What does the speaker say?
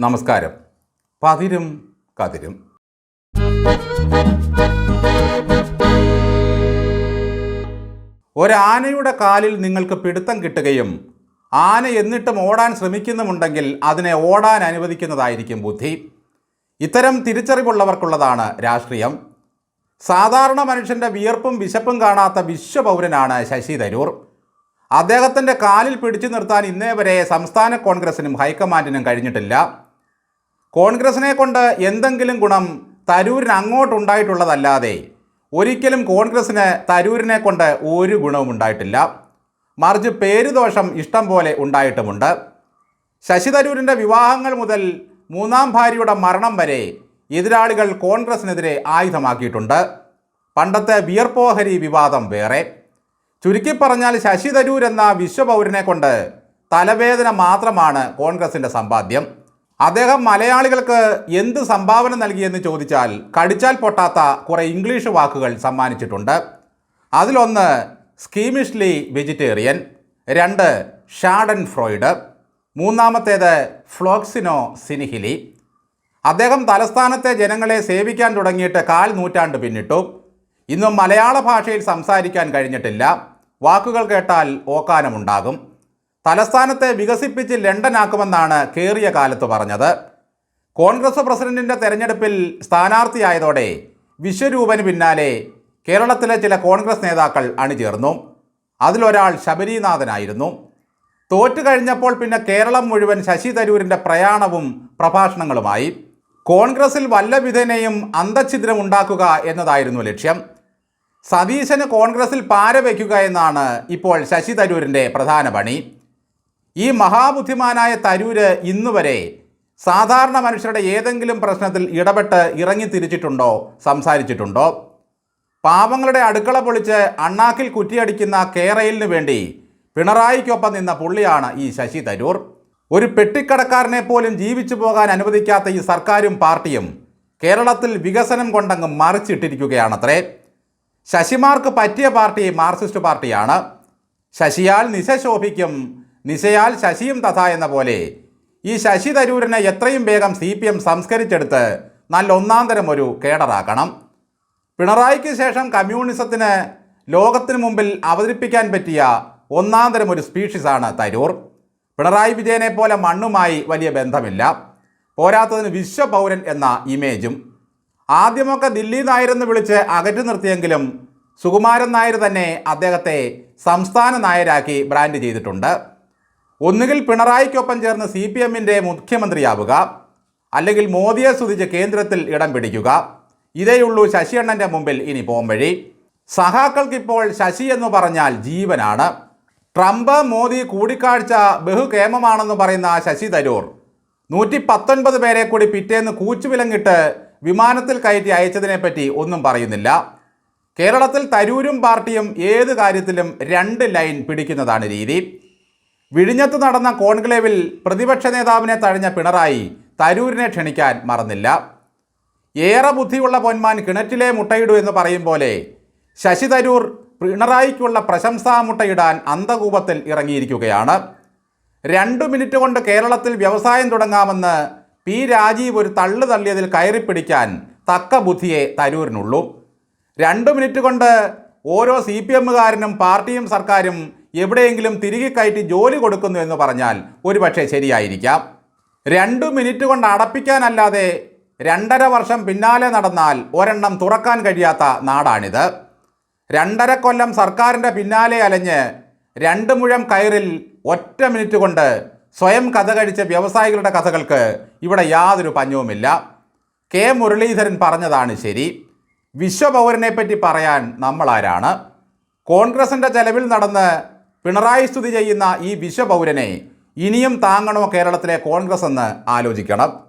നമസ്കാരം. പതിരും കതിരും. ഒരാനയുടെ കാലിൽ നിങ്ങൾക്ക് പിടുത്തം കിട്ടുകയും ആന എന്നിട്ടും ഓടാൻ ശ്രമിക്കുന്നുമുണ്ടെങ്കിൽ അതിനെ ഓടാൻ അനുവദിക്കുന്നതായിരിക്കും ബുദ്ധി. ഇത്തരം തിരിച്ചറിവുള്ളവർക്കുള്ളതാണ് രാഷ്ട്രീയം. സാധാരണ മനുഷ്യന്റെ വിയർപ്പും വിശപ്പും കാണാത്ത വിശ്വപൗരനാണ് ശശി തരൂർ. അദ്ദേഹത്തിന്റെ കാലിൽ പിടിച്ചു നിർത്താൻ ഇന്നേ വരെ സംസ്ഥാന കോൺഗ്രസിനും ഹൈക്കമാൻഡിനും കഴിഞ്ഞിട്ടില്ല. കോൺഗ്രസിനെ കൊണ്ട് എന്തെങ്കിലും ഗുണം തരൂരിന് അങ്ങോട്ടുണ്ടായിട്ടുള്ളതല്ലാതെ ഒരിക്കലും കോൺഗ്രസിന് തരൂരിനെ കൊണ്ട് ഒരു ഗുണവും ഉണ്ടായിട്ടില്ല. മറിച്ച് പേരുദോഷം ഇഷ്ടം പോലെ ഉണ്ടായിട്ടുമുണ്ട്. ശശി തരൂരിന്റെ വിവാഹങ്ങൾ മുതൽ മൂന്നാം ഭാര്യയുടെ മരണം വരെ എതിരാളികൾ കോൺഗ്രസിനെതിരെ ആയുധമാക്കിയിട്ടുണ്ട്. പണ്ടത്തെ വിയർപ്പോഹരി വിവാദം വേറെ. ചുരുക്കി പറഞ്ഞാൽ ശശി തരൂർ എന്ന വിശ്വപൗരനെ കൊണ്ട് തലവേദന മാത്രമാണ് കോൺഗ്രസിന്റെ സമ്പാദ്യം. അദ്ദേഹം മലയാളികൾക്ക് എന്ത് സംഭാവന നൽകിയെന്ന് ചോദിച്ചാൽ കടിച്ചാൽ പൊട്ടാത്ത കുറേ ഇംഗ്ലീഷ് വാക്കുകൾ സമ്മാനിച്ചിട്ടുണ്ട്. അതിലൊന്ന് സ്കീമിഷ്ലി വെജിറ്റേറിയൻ രണ്ട് ഷാഡൻ ഫ്രോയിഡ് മൂന്നാമത്തേത് ഫ്ലോക്സിനോ സിനിഹിലി അദ്ദേഹം തലസ്ഥാനത്തെ ജനങ്ങളെ സേവിക്കാൻ തുടങ്ങിയിട്ട് കാൽ നൂറ്റാണ്ട് പിന്നിട്ടു. ഇന്നും മലയാള ഭാഷയിൽ സംസാരിക്കാൻ കഴിഞ്ഞിട്ടില്ല. വാക്കുകൾ കേട്ടാൽ ഓക്കാനമുണ്ടാകും. തലസ്ഥാനത്തെ വികസിപ്പിച്ച് ലണ്ടനാക്കുമെന്നാണ് കേറിയ കാലത്ത് പറഞ്ഞത്. കോൺഗ്രസ് പ്രസിഡന്റിന്റെ തെരഞ്ഞെടുപ്പിൽ സ്ഥാനാർത്ഥിയായതോടെ വിശ്വരൂപന് പിന്നാലെ കേരളത്തിലെ ചില കോൺഗ്രസ് നേതാക്കൾ അണിചേർന്നു. അതിലൊരാൾ ശബരീനാഥനായിരുന്നു. തോറ്റു കഴിഞ്ഞപ്പോൾ പിന്നെ കേരളം മുഴുവൻ ശശി തരൂരിന്റെ പ്രയാണവും പ്രഭാഷണങ്ങളുമായി. കോൺഗ്രസിൽ വല്ലവിധനെയും അന്തഛിദ്രമുണ്ടാക്കുക എന്നതായിരുന്നു ലക്ഷ്യം. സതീശന് കോൺഗ്രസിൽ പാര വയ്ക്കുക എന്നാണ് ഇപ്പോൾ ശശി തരൂരിന്റെ പ്രധാന പണി. ഈ മഹാബുദ്ധിമാനായ തരൂര് ഇന്നുവരെ സാധാരണ മനുഷ്യരുടെ ഏതെങ്കിലും പ്രശ്നത്തിൽ ഇടപെട്ട് ഇറങ്ങി തിരിച്ചിട്ടുണ്ടോ സംസാരിച്ചിട്ടുണ്ടോ? പാവങ്ങളുടെ അടുക്കള പൊളിച്ച് അണ്ണാക്കിൽ കുറ്റിയടിക്കുന്ന കേരയിലിന് വേണ്ടി പിണറായിക്കൊപ്പം നിന്ന പുള്ളിയാണ് ഈ ശശി തരൂർ. ഒരു പെട്ടിക്കടക്കാരനെ പോലും ജീവിച്ചു പോകാൻ അനുവദിക്കാത്ത ഈ സർക്കാരും പാർട്ടിയും കേരളത്തിൽ വികസനം കൊണ്ടങ്ങ് മറിച്ചിട്ടിരിക്കുകയാണത്രേ. ശശിമാർക്ക് പറ്റിയ പാർട്ടി മാർക്സിസ്റ്റ് പാർട്ടിയാണ്. ശശിയാൽ നിശ ശോഭിക്കും നിശയാൽ ശശിയും തഥ എന്ന പോലെ. ഈ ശശി തരൂരിനെ എത്രയും വേഗം സി പി എം സംസ്കരിച്ചെടുത്ത് നല്ല ഒന്നാന്തരം ഒരു കേഡറാക്കണം. പിണറായിക്ക് ശേഷം കമ്മ്യൂണിസത്തിന് ലോകത്തിന് മുമ്പിൽ അവതരിപ്പിക്കാൻ പറ്റിയ ഒന്നാന്തരം ഒരു സ്പീഷീസാണ് തരൂർ. പിണറായി വിജയനെ പോലെ മണ്ണുമായി വലിയ ബന്ധമില്ല. പോരാത്തതിന് വിശ്വപൗരൻ എന്ന ഇമേജും. ആദ്യമൊക്കെ ദില്ലി നായരെന്ന് വിളിച്ച് അകറ്റി നിർത്തിയെങ്കിലും സുകുമാരൻ നായർ തന്നെ അദ്ദേഹത്തെ സംസ്ഥാന നായരാക്കി ബ്രാൻഡ് ചെയ്തിട്ടുണ്ട്. ഒന്നുകിൽ പിണറായിക്കൊപ്പം ചേർന്ന് സി പി എമ്മിന്റെ മുഖ്യമന്ത്രിയാവുക അല്ലെങ്കിൽ മോദിയെ സ്തുതിച്ച് കേന്ദ്രത്തിൽ ഇടം പിടിക്കുക. ഇതേയുള്ളൂ ശശിയണ്ണന്റെ മുമ്പിൽ ഇനി പോംവഴി സഹാക്കൾക്കിപ്പോൾ ശശി എന്ന് പറഞ്ഞാൽ ജീവനാണ്. ട്രംപ് മോദി കൂടിക്കാഴ്ച ബഹുകേമമാണെന്ന് പറയുന്ന ശശി തരൂർ. നൂറ്റി പത്തൊൻപത് പേരെ കൂടി പിറ്റേന്ന് കൂച്ചുവിലങ്ങിട്ട് വിമാനത്തിൽ കയറ്റി അയച്ചതിനെപ്പറ്റി ഒന്നും പറയുന്നില്ല. കേരളത്തിൽ തരൂരും പാർട്ടിയും ഏത് കാര്യത്തിലും രണ്ട് ലൈൻ പിടിക്കുന്നതാണ് രീതി. വിഴിഞ്ഞത്ത് നടന്ന കോൺക്ലേവിൽ പ്രതിപക്ഷ നേതാവിനെ തഴഞ്ഞ പിണറായി തരൂരിനെ ക്ഷണിക്കാൻ മറന്നില്ല. ഏറെ ബുദ്ധിയുള്ള പൊന്മാൻ കിണറ്റിലെ മുട്ടയിടൂ എന്ന് പറയും പോലെ ശശി തരൂർ പിണറായിക്കുള്ള പ്രശംസാ മുട്ടയിടാൻ അന്തകൂപത്തിൽ ഇറങ്ങിയിരിക്കുകയാണ്. രണ്ടു മിനിറ്റ് കൊണ്ട് കേരളത്തിൽ വ്യവസായം തുടങ്ങാമെന്ന് പി രാജീവ് ഒരു തള്ളു തള്ളിയതിൽ കയറിപ്പിടിക്കാൻ തക്ക ബുദ്ധിയെ തരൂരിനുള്ളൂ. രണ്ട് മിനിറ്റ് കൊണ്ട് ഓരോ സി പി എമ്മുകാരനും പാർട്ടിയും സർക്കാരും എവിടെയെങ്കിലും തിരികെ കയറ്റി ജോലി കൊടുക്കുന്നു എന്ന് പറഞ്ഞാൽ ഒരുപക്ഷെ ശരിയായിരിക്കാം. രണ്ട് മിനിറ്റ് കൊണ്ട് അടപ്പിക്കാനല്ലാതെ രണ്ടര വർഷം പിന്നാലെ നടന്നാൽ ഒരെണ്ണം തുറക്കാൻ കഴിയാത്ത നാടാണിത്. രണ്ടര കൊല്ലം സർക്കാരിന്റെ പിന്നാലെ അലഞ്ഞ് രണ്ട് മുഴം കയറിൽ ഒറ്റ മിനിറ്റ് കൊണ്ട് സ്വയം കഥ കഴിച്ച വ്യവസായികളുടെ കഥകൾക്ക് ഇവിടെ യാതൊരു പഞ്ഞവുമില്ല. കെ. മുരളീധരൻ പറഞ്ഞതാണ് ശരി. വിശ്വപൗരനെപ്പറ്റി പറയാൻ നമ്മളാരാണ് കോൺഗ്രസിന്റെ ചെലവിൽ നടന്ന് പിണറായി സ്തുതി ചെയ്യുന്ന ഈ വിശ്വപൗരനെ ഇനിയും താങ്ങണോ കേരളത്തിലെ കോൺഗ്രസ് എന്ന് ആലോചിക്കണം.